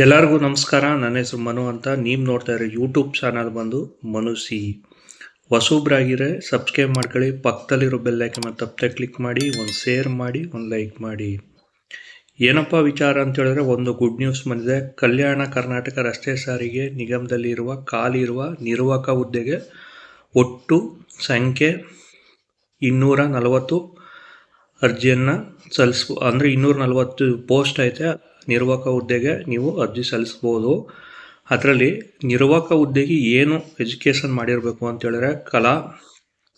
ಎಲ್ಲರಿಗೂ ನಮಸ್ಕಾರ. ನನ್ನ ಹೆಸರು ಮನು ಅಂತ. ನೀವು ನೋಡ್ತಾ ಇರೋ ಯೂಟ್ಯೂಬ್ ಚಾನಲ್ ಬಂದು ಮನು ಸಿ. ಹೊಸೊಬ್ರಾಗಿರೆ ಸಬ್ಸ್ಕ್ರೈಬ್ ಮಾಡ್ಕೊಳ್ಳಿ. ಪಕ್ಕದಲ್ಲಿರೋ ಬೆಲ್ಲೈಕನ್ನ ತಪ್ಪದೆ ಕ್ಲಿಕ್ ಮಾಡಿ, ಒಂದು ಶೇರ್ ಮಾಡಿ, ಒಂದು ಲೈಕ್ ಮಾಡಿ. ಏನಪ್ಪ ವಿಚಾರ ಅಂತ ಹೇಳಿದ್ರೆ, ಒಂದು ಗುಡ್ ನ್ಯೂಸ್ ಬಂದಿದೆ. ಕಲ್ಯಾಣ ಕರ್ನಾಟಕ ರಸ್ತೆ ಸಾರಿಗೆ ನಿಗಮದಲ್ಲಿರುವ ಖಾಲಿರುವ ನಿರ್ವಾಹಕ ಹುದ್ದೆಗೆ ಒಟ್ಟು ಸಂಖ್ಯೆ ಇನ್ನೂರ ನಲವತ್ತು ಅರ್ಜಿಯನ್ನು ಸಲ್ಲಿಸ್ಬೋ ಅಂದರೆ ಇನ್ನೂರ ನಲವತ್ತು ಪೋಸ್ಟ್ ಐತೆ. ನಿರ್ವಾಹಕ ಹುದ್ದೆಗೆ ನೀವು ಅರ್ಜಿ ಸಲ್ಲಿಸ್ಬೋದು ಅದರಲ್ಲಿ ನಿರ್ವಾಹಕ ಹುದ್ದೆಗೆ ಏನು ಎಜುಕೇಷನ್ ಮಾಡಿರಬೇಕು ಅಂತ ಹೇಳಿದ್ರೆ ಕಲಾ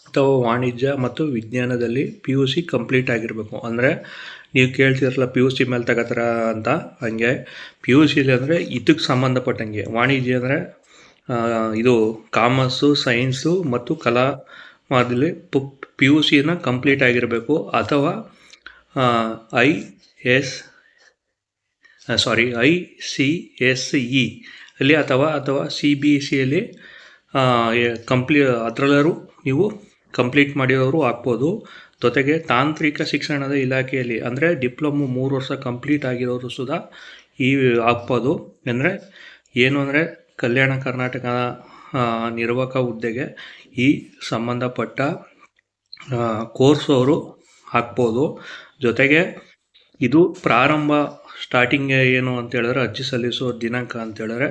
ಅಥವಾ ವಾಣಿಜ್ಯ ಮತ್ತು ವಿಜ್ಞಾನದಲ್ಲಿ ಪಿ ಯು ಸಿ ಕಂಪ್ಲೀಟ್ ಆಗಿರಬೇಕು. ಅಂದರೆ ನೀವು ಕೇಳ್ತಿರಲ್ಲ ಪಿ ಯು ಸಿ ಮೇಲೆ ತಗೋತಾರ ಅಂತ, ಹಂಗೆ ಪಿ ಯು ಸಿಲಿ ಅಂದರೆ ಇದಕ್ಕೆ ಸಂಬಂಧಪಟ್ಟಂಗೆ. ವಾಣಿಜ್ಯ ಅಂದರೆ ಇದು ಕಾಮರ್ಸು, ಸೈನ್ಸು ಮತ್ತು ಕಲಾ ಮಾದಲಿ ಪಿ ಯು ಸಿನ ಕಂಪ್ಲೀಟ್ ಆಗಿರಬೇಕು. ಅಥವಾ I S sorry I C S E ಅಲ್ಲಿ ಅಥವಾ ಅಥವಾ ಸಿ ಬಿ ಎಸ್ ಸಿಯಲ್ಲಿ ಕಂಪ್ಲೀ ಅದರಲ್ಲರೂ ನೀವು ಕಂಪ್ಲೀಟ್ ಮಾಡಿರೋರು ಆಗ್ಬೋದು. ಜೊತೆಗೆ ತಾಂತ್ರಿಕ ಶಿಕ್ಷಣದ ಇಲಾಖೆಯಲ್ಲಿ, ಅಂದರೆ ಡಿಪ್ಲೊಮೊ ಮೂರು ವರ್ಷ ಕಂಪ್ಲೀಟ್ ಆಗಿರೋರು ಸುದ ಈ ಆಗ್ಬೋದು. ಅಂದರೆ ಏನು ಅಂದರೆ ಕಲ್ಯಾಣ ಕರ್ನಾಟಕ ನಿರ್ವಾಹಕ ಹುದ್ದೆಗೆ ಈ ಸಂಬಂಧಪಟ್ಟ ಕೋರ್ಸ್ ಅವರು ಹಾಕ್ಬೋದು ಜೊತೆಗೆ ಇದು ಪ್ರಾರಂಭ ಸ್ಟಾರ್ಟಿಂಗ್ ಏನು ಅಂತ ಹೇಳಿದ್ರೆ ಅರ್ಜಿ ಸಲ್ಲಿಸುವ ದಿನಾಂಕ ಅಂತ ಹೇಳಿದ್ರೆ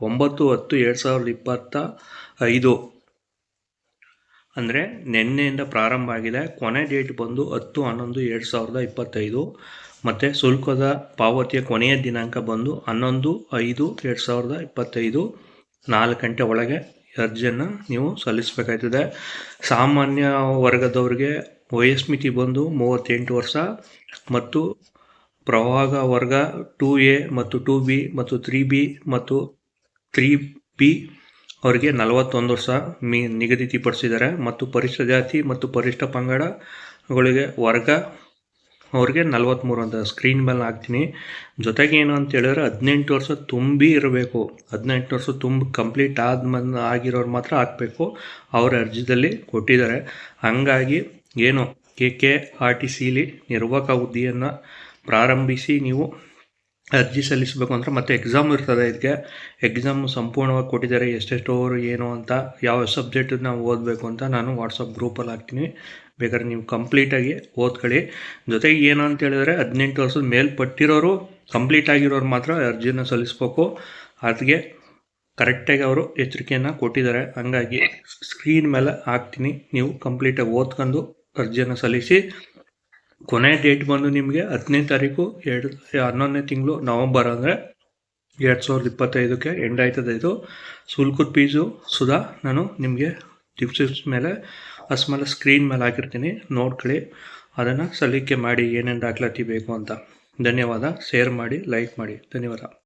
ಒಂಬತ್ತು ಹತ್ತು ಎರಡು ಸಾವಿರದ ಇಪ್ಪತ್ತ ಐದು. ಅಂದರೆ ನಿನ್ನೆಯಿಂದ ಪ್ರಾರಂಭ ಆಗಿದೆ. ಕೊನೆ ಡೇಟ್ ಬಂದು ಹತ್ತು ಹನ್ನೊಂದು ಎರಡು ಸಾವಿರದ ಇಪ್ಪತ್ತೈದು. ಮತ್ತು ಶುಲ್ಕದ ಪಾವತಿಯ ಕೊನೆಯ ದಿನಾಂಕ ಬಂದು ಹನ್ನೊಂದು ಐದು ಎರಡು ಸಾವಿರದ ಇಪ್ಪತ್ತೈದು. ನಾಲ್ಕು ಗಂಟೆ ಒಳಗೆ ಅರ್ಜಿಯನ್ನು ನೀವು ಸಲ್ಲಿಸಬೇಕಾಯ್ತದೆ. ಸಾಮಾನ್ಯ ವರ್ಗದವರಿಗೆ ವಯಸ್ಮಿತಿ ಬಂದು ಮೂವತ್ತೆಂಟು ವರ್ಷ ಮತ್ತು ಪ್ರವಾಹ ವರ್ಗ ಟೂ ಎ ಮತ್ತು ಟೂ ಬಿ ಮತ್ತು ತ್ರೀ ಬಿ ಮತ್ತು ತ್ರೀ ಬಿ ಅವರಿಗೆ ನಲವತ್ತೊಂದು ವರ್ಷ ಮೀ ನಿಗದಿಪಡಿಸಿದ್ದಾರೆ ಮತ್ತು ಪರಿಷ್ಠ ಜಾತಿ ಮತ್ತು ಪರಿಷ್ಠ ಪಂಗಡಗಳಿಗೆ ವರ್ಗ ಅವ್ರಿಗೆ ನಲವತ್ತ್ಮೂರು ಅಂತ ಸ್ಕ್ರೀನ್ ಮೇಲೆ ಹಾಕ್ತೀನಿ. ಜೊತೆಗೆ ಏನು ಅಂತ ಹೇಳಿದ್ರೆ ಹದಿನೆಂಟು ವರ್ಷ ತುಂಬಿ ಇರಬೇಕು. ಹದಿನೆಂಟು ವರ್ಷ ತುಂಬ ಕಂಪ್ಲೀಟ್ ಆದ್ಮೇಲೆ ಆಗಿರೋರು ಮಾತ್ರ ಹಾಕಬೇಕು. ಅವರ ಅರ್ಜಿದಲ್ಲಿ ಕೊಟ್ಟಿದ್ದಾರೆ. ಹಂಗಾಗಿ ಏನು? ಕೆ ಕೆ ಆರ್ ಟಿ ಸಿಲಿ ನಿರ್ವಾಹಕ ಹುದ್ದೆಯನ್ನು ಪ್ರಾರಂಭಿಸಿ ನೀವು ಅರ್ಜಿ ಸಲ್ಲಿಸಬೇಕು ಅಂದರೆ ಮತ್ತೆ ಎಕ್ಸಾಮ್ ಇರ್ತದೆ ಇದಕ್ಕೆ. ಎಕ್ಸಾಮ್ ಸಂಪೂರ್ಣವಾಗಿ ಕೊಟ್ಟಿದ್ದಾರೆ. ಎಷ್ಟೆಷ್ಟು ಓವರ್ ಏನು ಅಂತ, ಯಾವ ಸಬ್ಜೆಕ್ಟ್ ನಾವು ಓದಬೇಕು ಅಂತ ನಾನು ವಾಟ್ಸಪ್ ಗ್ರೂಪಲ್ಲಿ ಹಾಕ್ತೀನಿ. ಬೇಕಾದ್ರೆ ನೀವು ಕಂಪ್ಲೀಟಾಗಿ ಓದ್ಕೊಳ್ಳಿ. ಜೊತೆಗೆ ಏನು ಅಂತ ಹೇಳಿದ್ರೆ, ಹದಿನೆಂಟು ವರ್ಷದ ಮೇಲ್ಪಟ್ಟಿರೋರು ಕಂಪ್ಲೀಟ್ ಆಗಿರೋರು ಮಾತ್ರ ಅರ್ಜಿನ ಸಲ್ಲಿಸ್ಬೇಕು. ಅದಕ್ಕೆ ಕರೆಕ್ಟಾಗಿ ಅವರು ಎಚ್ಚರಿಕೆಯನ್ನು ಕೊಟ್ಟಿದ್ದಾರೆ. ಹಂಗಾಗಿ ಸ್ಕ್ರೀನ್ ಮೇಲೆ ಹಾಕ್ತೀನಿ. ನೀವು ಕಂಪ್ಲೀಟಾಗಿ ಓದ್ಕೊಂಡು ಅರ್ಜಿಯನ್ನು ಸಲ್ಲಿಸಿ, ಕೊನೆ ಡೇಟ್ ಬಂದು ನಿಮಗೆ ಹತ್ತನೇ ತಾರೀಕು ಎರಡು, ಹನ್ನೊಂದನೇ ತಿಂಗಳು ನವಂಬರ್ ಅಂದರೆ ಎರಡು ಸಾವಿರದ ಇಪ್ಪತ್ತೈದಕ್ಕೆ ಎಂಡ್ ಆಯ್ತದೆ ಇದು. ಶುಲ್ಕದ ಪೀಸು ಸುಧಾ, ನಾನು ನಿಮಗೆ ಟಿಪ್ಸ್ ಮೇಲೆ, ಅಸ್ಮೇಲೆ ಸ್ಕ್ರೀನ್ ಮೇಲೆ ಹಾಕಿರ್ತೀನಿ. ನೋಡ್ಕೊಳ್ಳಿ. ಅದನ್ನು ಸಲ್ಲಿಕೆ ಮಾಡಿ ಏನೇನು ದಾಖಲಾತಿ ಬೇಕು ಅಂತ. ಧನ್ಯವಾದ. ಶೇರ್ ಮಾಡಿ ಲೈಕ್ ಮಾಡಿ. ಧನ್ಯವಾದ.